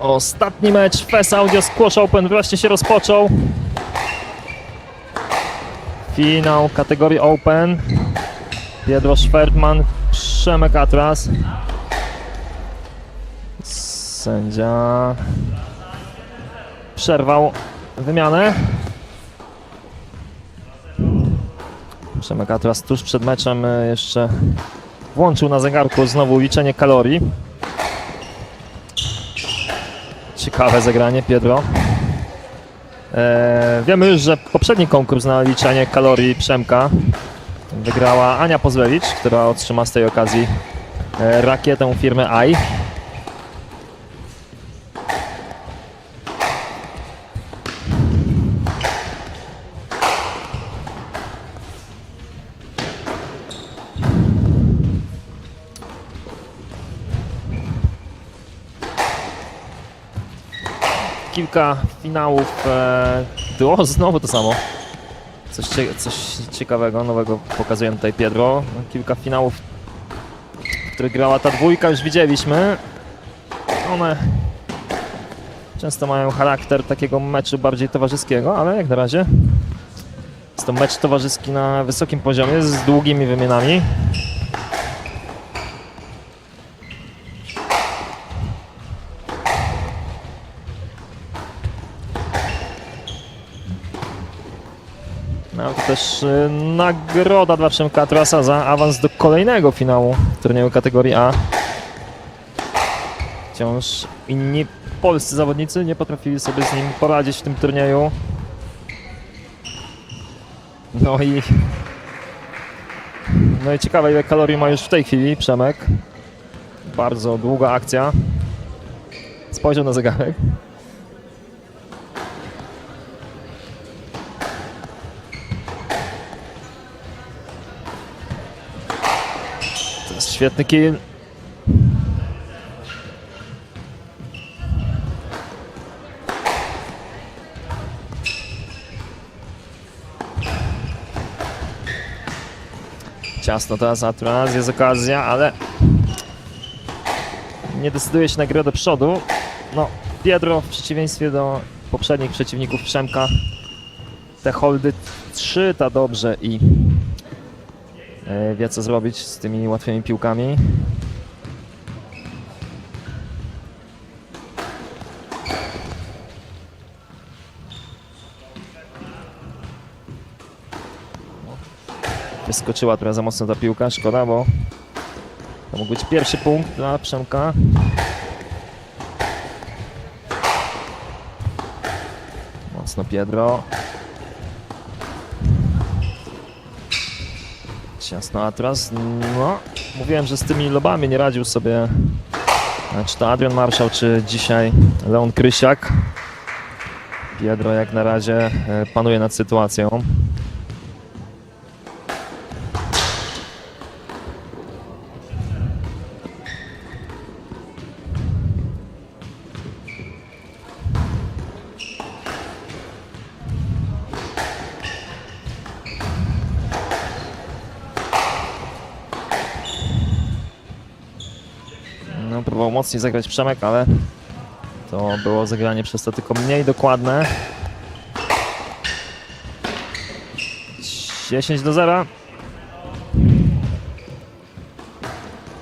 Ostatni mecz FES Audio Squash Open właśnie się rozpoczął. Finał kategorii Open. Pietro Schwertman, Przemek Atras. Sędzia przerwał wymianę. Przemek Atras tuż przed meczem e, jeszcze włączył na zegarku znowu liczenie kalorii. Ciekawe zagranie, Pietro. E, wiemy już, że poprzedni konkurs na liczenie kalorii Przemka wygrała Ania Pozlewicz, która otrzyma z tej okazji e, rakietę firmy AI. Kilka finałów. E, znowu to samo. Coś, coś ciekawego, nowego pokazuje tutaj Pietro. Kilka finałów, w których grała ta dwójka, już widzieliśmy. One często mają charakter takiego meczu bardziej towarzyskiego, ale jak na razie jest to mecz towarzyski na wysokim poziomie z długimi wymianami. Też y, nagroda dla Przemka Trasa za awans do kolejnego finału turnieju kategorii A. Wciąż inni polscy zawodnicy nie potrafili sobie z nim poradzić w tym turnieju. No i... No i ciekawe ile kalorii ma już w tej chwili Przemek. Bardzo długa akcja. Spojrzał na zegarek. Świetny kill. Ciasno teraz, a teraz jest okazja, ale nie decyduje się na grę do przodu. No, Pietro w przeciwieństwie do poprzednich przeciwników Przemka te holdy czyta dobrze i wie co zrobić z tymi łatwymi piłkami. Wyskoczyła trochę za mocno ta piłka, szkoda, bo to mógł być pierwszy punkt dla Przemka. Mocno Piedro. Ciasno, a teraz, no, mówiłem, że z tymi lobami nie radził sobie czy to Adrian Marszał, czy dzisiaj Leon Krysiak. Piedro jak na razie e, panuje nad sytuacją. Mocniej zagrać Przemek, ale to było zagranie przez to tylko mniej dokładne. 10 do 0.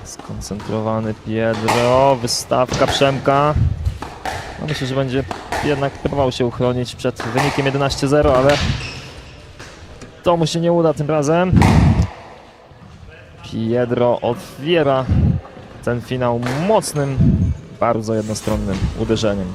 Skoncentrowany Piedro, wystawka Przemka. No myślę, że będzie jednak próbował się uchronić przed wynikiem 11-0, ale to mu się nie uda tym razem. Piedro otwiera ten finał mocnym, bardzo jednostronnym uderzeniem.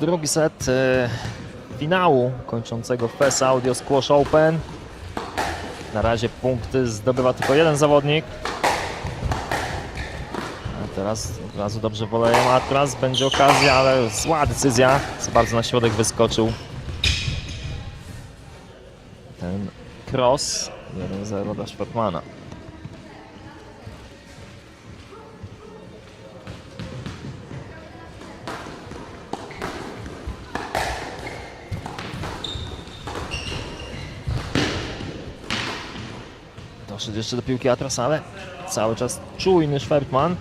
Drugi set e, finału kończącego FES Audio Squash Open. Na razie punkty zdobywa tylko jeden zawodnik. A teraz od razu dobrze wolejem, a teraz będzie okazja, ale zła decyzja. Bardzo na środek wyskoczył. Ten cross 1-0 dla Schwartmana. Doszedł jeszcze do piłki Atras, ale cały czas czujny Schwertman.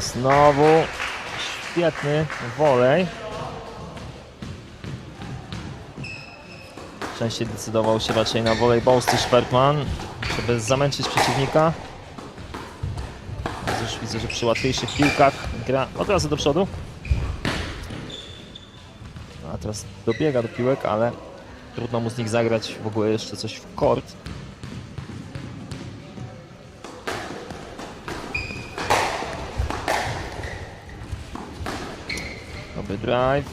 Znowu świetny wolej. Częściej decydował się raczej na volejballsty Schwertman, żeby zamęczyć przeciwnika. Już widzę, że przy łatwiejszych piłkach gra od razu do przodu. Teraz dobiega do piłek, ale trudno mu z nich zagrać w ogóle jeszcze coś w kort. Dobry drive.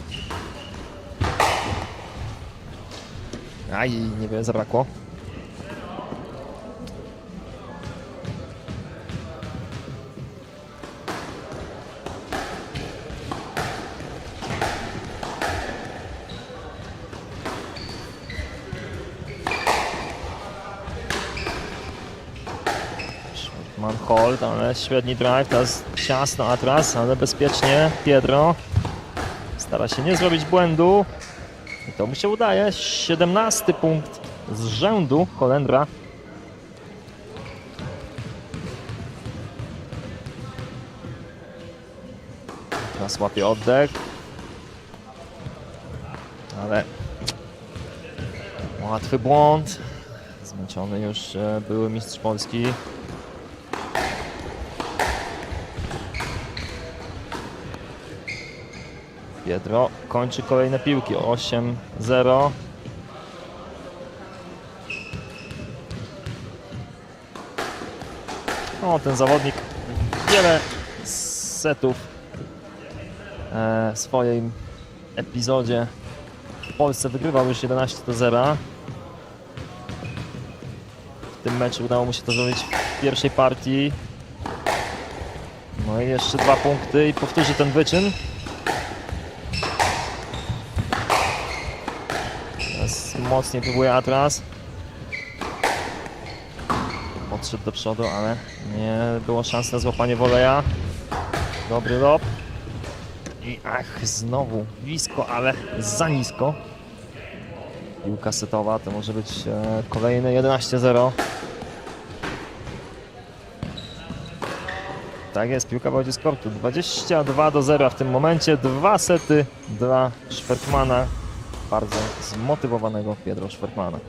Aj, niewiele zabrakło. Hold, ale średni drive, teraz ciasno Atras, ale bezpiecznie. Piedro stara się nie zrobić błędu. I to mu się udaje, 17 punkt z rzędu Holendra. Teraz łapie oddech, ale łatwy błąd, zmęczony już e, były mistrz Polski. Pietro kończy kolejne piłki. 8-0. O, ten zawodnik wiele setów e, w swoim epizodzie w Polsce wygrywał już 11 do 0. W tym meczu udało mu się to zrobić w pierwszej partii. No i jeszcze dwa punkty i powtórzy ten wyczyn. Teraz mocniej próbuje Atras. Podszedł do przodu, ale nie było szans na złapanie woleja. Dobry lob. I ach, znowu blisko, ale za nisko. Piłka setowa, to może być e, kolejne 11-0. Tak jest, piłka wychodzi z kortu. 22 do 0 w tym momencie. Dwa sety dla Szwertmana bardzo zmotywowanego Pietro Szwertmana.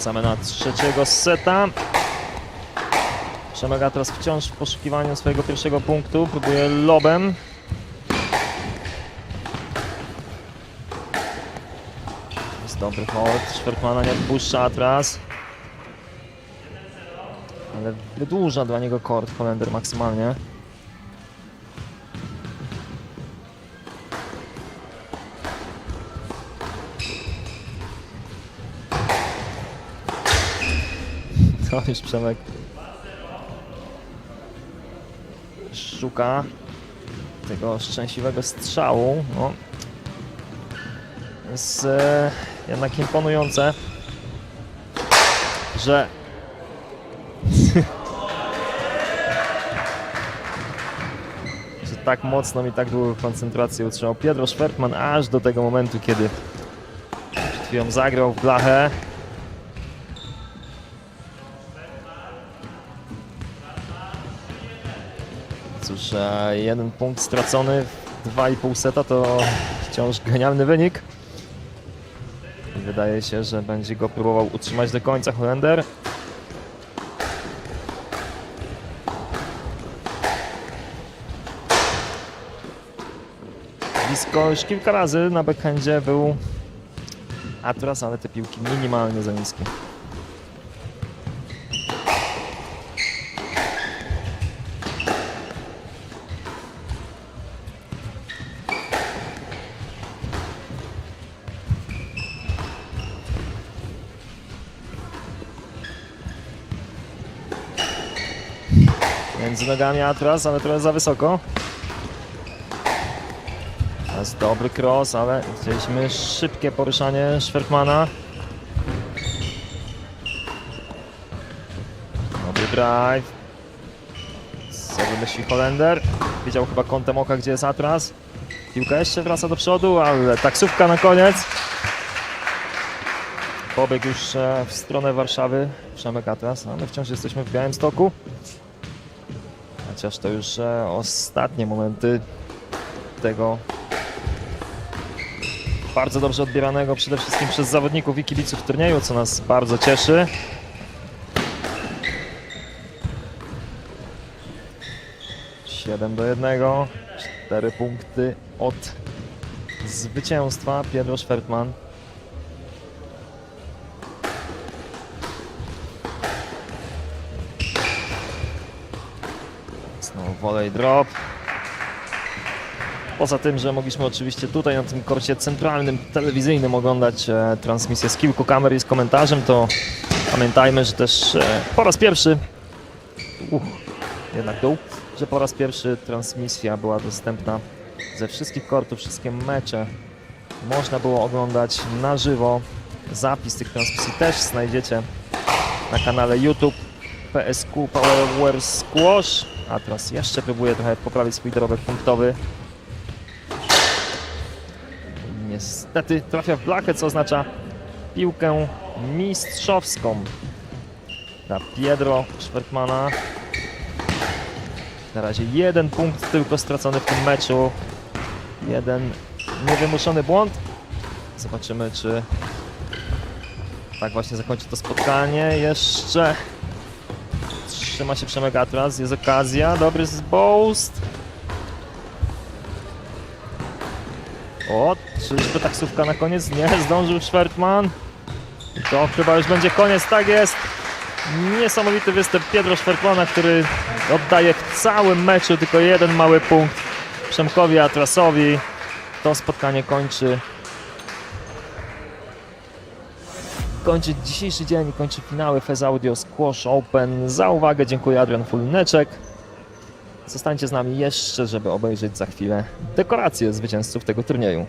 Wracamy na trzeciego seta. Przemek teraz wciąż w poszukiwaniu swojego pierwszego punktu. Próbuje lobem. Jest dobry hold. Szwertmana nie odpuszcza Atras. Ale wydłuża dla niego kord Holender maksymalnie. Już Przemek szuka tego szczęśliwego strzału. No. Jest e, jednak imponujące, że że tak mocno i tak długo koncentrację utrzymał Pietro Schwertman aż do tego momentu, kiedy przed chwilą zagrał w blachę. E, jeden punkt stracony w 2,5 seta to wciąż genialny wynik. Wydaje się, że będzie go próbował utrzymać do końca Holender. Blisko już kilka razy na backhandzie był Atras, ale te piłki minimalnie za niskie. Między nogami Atras, ale trochę za wysoko. Jest dobry cross, ale chcieliśmy szybkie poruszanie Schwertmana. Dobry drive. Co wymyśli Holender? Widział chyba kątem oka, gdzie jest Atras. Piłka jeszcze wraca do przodu, ale taksówka na koniec. Pobiegł już e, w stronę Warszawy, Przemek Atras, a my wciąż jesteśmy w Białymstoku. Chociaż to już e, ostatnie momenty tego bardzo dobrze odbieranego przede wszystkim przez zawodników i kibiców turnieju, co nas bardzo cieszy. Siedem do jednego, cztery punkty od zwycięstwa Pietro Schwertman. Volley drop. Poza tym, że mogliśmy oczywiście tutaj na tym korcie centralnym, telewizyjnym oglądać e, transmisję z kilku kamer i z komentarzem, to pamiętajmy, że też e, po raz pierwszy, uch, jednak dół, że po raz pierwszy transmisja była dostępna ze wszystkich kortów, wszystkie mecze można było oglądać na żywo. Zapis tych transmisji też znajdziecie na kanale YouTube PSQ Power Squash. A teraz jeszcze próbuję trochę poprawić swój dorobek punktowy. Niestety trafia w blachę, co oznacza piłkę mistrzowską dla Piedro Schwertmana. Na razie jeden punkt tylko stracony w tym meczu. Jeden niewymuszony błąd. Zobaczymy, czy tak właśnie zakończy to spotkanie. Jeszcze trzyma się Przemek Atras, jest okazja, dobry zboust. O, czyżby taksówka na koniec? Nie, zdążył Schwertman. To chyba już będzie koniec, tak jest. Niesamowity występ Pietro Schwertmana, który oddaje w całym meczu tylko jeden mały punkt Przemkowi Atrasowi. To spotkanie kończy kończy dzisiejszy dzień i kończy finały Fez Audio Squash Open. Za uwagę dziękuję Adrian Fulneczek. Zostańcie z nami jeszcze, żeby obejrzeć za chwilę dekoracje zwycięzców tego turnieju.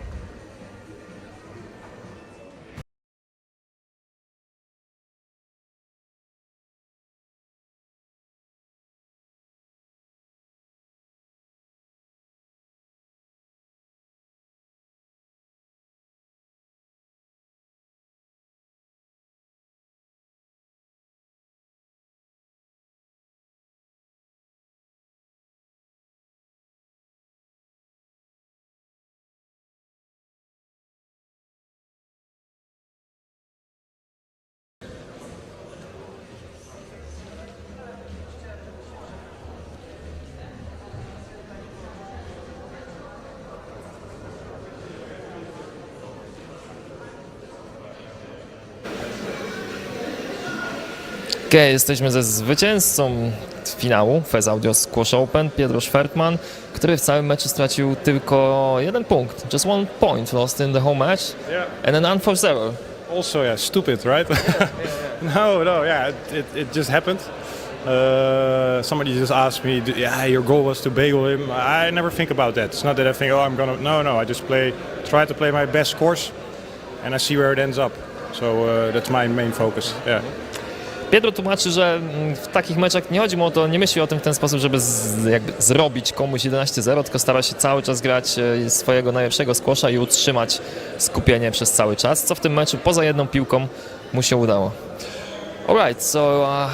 Jesteśmy ze zwycięzcą finału Fez Audio Squash Open, Pietro Schwertman, który w całym meczu stracił tylko jeden punkt. Just one point lost in the home match and an unforced error. Also, yeah, stupid, right? no, no, yeah, it, it, just happened. Uh, somebody just asked me, "Do- yeah, your goal was to bagel him. I never think about that. It's not that I think, oh, I'm gonna. No, no, I just play, try to play my best course, and I see where it ends up. So uh, that's my main focus. Yeah. Pietro tłumaczy, że mm, w takich meczach nie chodzi mu o to, nie myśli o tym w ten sposób, żeby z, jakby zrobić komuś 11-0, tylko stara się cały czas grać e, swojego najlepszego squasha i utrzymać skupienie przez cały czas, co w tym meczu poza jedną piłką mu się udało. Alright, so uh,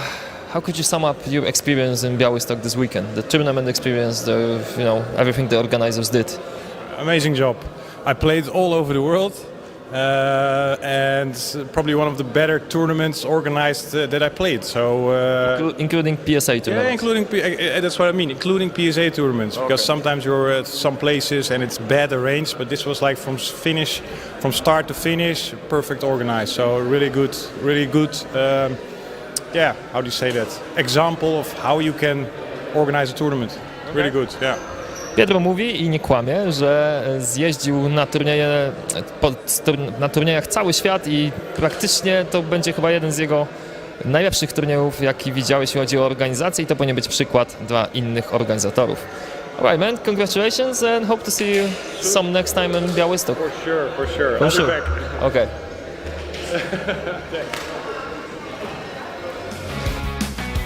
how could you sum up your experience in Białystok this weekend? The tournament experience, the, you know, everything the organizers did. Amazing job. I played all over the world, uh, and probably one of the better tournaments organized uh, that I played. So. Uh, Inclu- Including PSA tournaments. Yeah, including P- uh, uh, that's what I mean, including PSA tournaments. Because sometimes you're at some places and it's bad arranged, but this was like from finish, from start to finish, perfect organized. So really good, really good. Um, yeah, how do you say that? Example of how you can organize a tournament. Really good. Yeah. Pietro mówi i nie kłamie, że zjeździł na turnieje, po, na turniejach cały świat i praktycznie to będzie chyba jeden z jego najlepszych turniejów, jaki widział, jeśli chodzi o organizację i to powinien być przykład dla innych organizatorów. Alright man, congratulations and hope to see you some next time in Białystok. For sure, for sure. For sure. Okay.